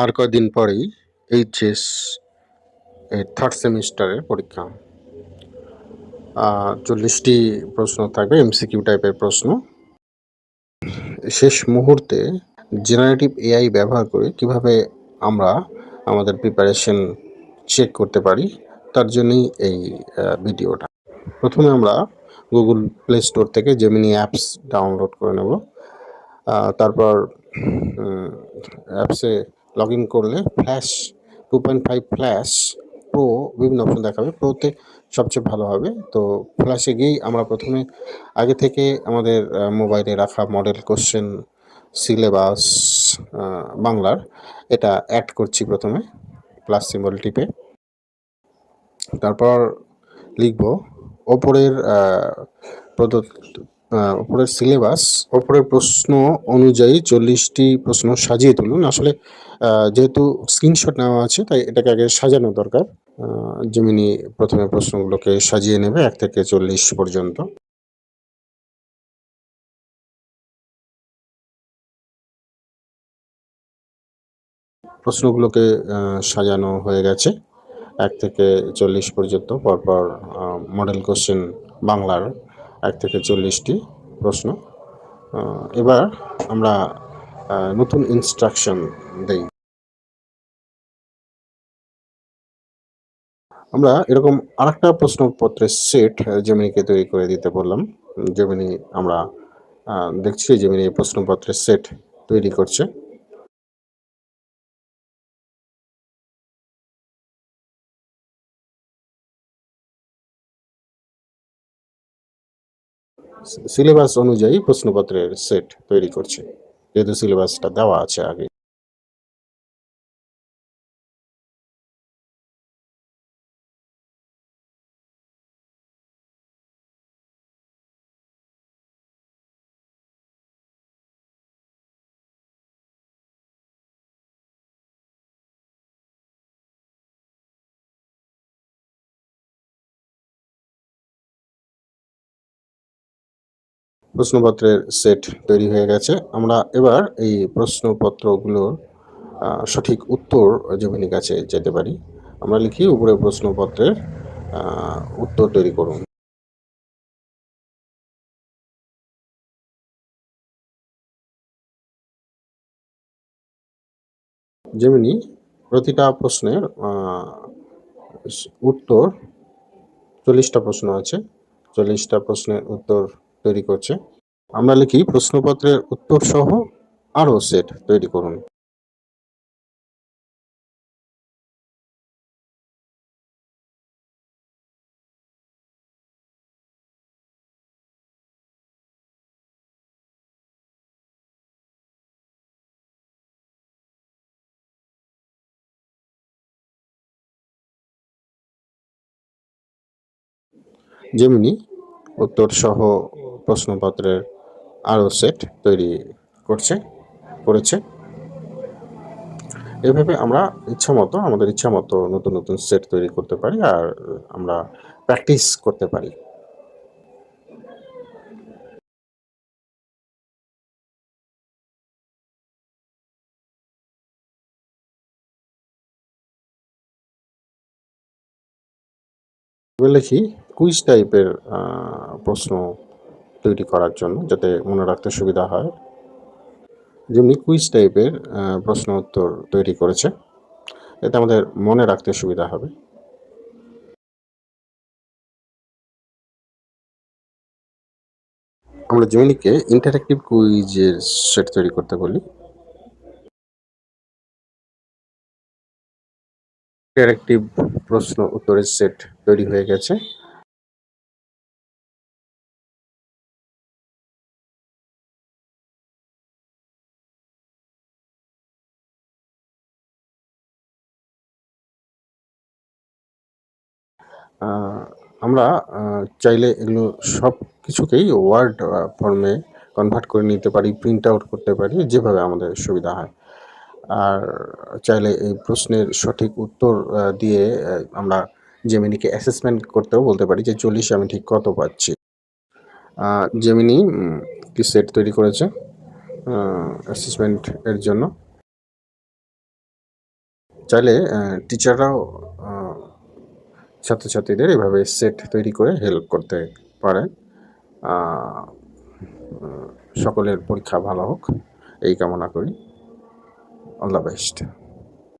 আর কদিন পরেই HS third সেমিস্টারের পরীক্ষা। চল্লিশটি প্রশ্ন থাকবে এমসিকিউ টাইপের প্রশ্ন। শেষ মুহূর্তে জেনারেটিভ এআই ব্যবহার করে কীভাবে আমরা আমাদের প্রিপারেশন চেক করতে পারি, তার জন্যই এই ভিডিওটা প্রথমে আমরা গুগল প্লে স্টোর থেকে জেমিনি অ্যাপস ডাউনলোড করে নেব। তারপর অ্যাপসে লগ ইন করলে flash two point five flash pro বিভিন্ন অপশন দেখাবে। প্রোতে সবচেয়ে ভালো হবে। তো ফ্ল্যাশে গিয়েই আমরা প্রথমে আগে থেকে আমাদের মোবাইলে রাখা মডেল কোশ্চেন সিলেবাস বাংলার এটা অ্যাড করছি প্রথমে প্লাস সিম্বল টিপে। তারপর লিখব, ওপরের প্রদত্ত আহ, ওপরের সিলেবাস ওপরের প্রশ্ন অনুযায়ী চল্লিশটি প্রশ্ন সাজিয়ে তুলুন। আসলে যেহেতু স্ক্রিনশট নেওয়া আছে তাই এটাকে আগে সাজানো দরকার। যেমনি প্রথমে প্রশ্নগুলোকে সাজিয়ে নেবে এক থেকে চল্লিশ পর্যন্ত। প্রশ্নগুলোকে সাজানো হয়ে গেছে এক থেকে চল্লিশ পর্যন্ত। পরপর মডেল কোশ্চেন বাংলার। এক থেকে চল্লিশটি প্রশ্ন। এবার আমরা নতুন ইনস্ট্রাকশন দেই। আমরা এরকম আরেকটা প্রশ্নপত্রের সেট জেমিনিকে তৈরি করে দিতে বললাম। জেমিনি আমরা দেখছি জেমিনি প্রশ্নপত্রের সেট তৈরি করছে। সিলেবাস অনুযায়ী প্রশ্নপত্রের সেট তৈরি করছে। যেহেতু সিলেবাসটা দেওয়া আছে আগে। প্রশ্নপত্রের সেট তৈরি হয়ে গেছে। আমরা এবার এই প্রশ্নপত্রগুলোর সঠিক উত্তর জমিনের কাছে যেতে পারি। আমরা লিখি, উপরে প্রশ্নপত্রের উত্তর তৈরি করুন। যেমনি প্রতিটা প্রশ্নের উত্তর চল্লিশটা প্রশ্ন আছে। চল্লিশটা প্রশ্নের উত্তর তৈরি করছে। আমরা লিখি প্রশ্নপত্রের উত্তর সহ আরও সেট তৈরি করুন। যেমনি উত্তর সহ প্রশ্নপত্রের আরও সেট তৈরি করছে, করেছে। এভাবে আমরা ইচ্ছা মতো আমাদের ইচ্ছা মতো নতুন নতুন সেট তৈরি করতে পারি আর আমরা প্র্যাকটিস করতে পারি। লিখি কুইজ টাইপের প্রশ্ন তৈরি করার জন্য যাতে মনে রাখতে সুবিধা হয়। যেমনি কুইজ টাইপের প্রশ্ন উত্তর তৈরি করেছে, এতে আমাদের মনে রাখতে সুবিধা হবে। আমরা জেমিনিকে ইন্টারেক্টিভ কুইজের সেট তৈরি করতে বলি। ইন্টারেক্টিভ প্রশ্ন উত্তরের সেট তৈরি হয়ে গেছে। আমরা চাইলে এগুলো সব কিছুকেই ওয়ার্ড ফর্মে কনভার্ট করে নিতে পারি প্রিন্ট আউট করতে পারি, যেভাবে আমাদের সুবিধা হয়। আর চাইলে এই প্রশ্নের সঠিক উত্তর দিয়ে আমরা জেমিনিকে অ্যাসেসমেন্ট করতেও বলতে পারি যে চল্লিশে আমি ঠিক কত পাচ্ছি। জেমিনি কি সেট তৈরি করেছে অ্যাসেসমেন্ট এর জন্য। চাইলে টিচাররাও ছাত্রছাত্রীদের এভাবে সেট তৈরি করে হেল্প করতে পারেন সকলের পরীক্ষা ভালো হোক, এই কামনা করি। All the best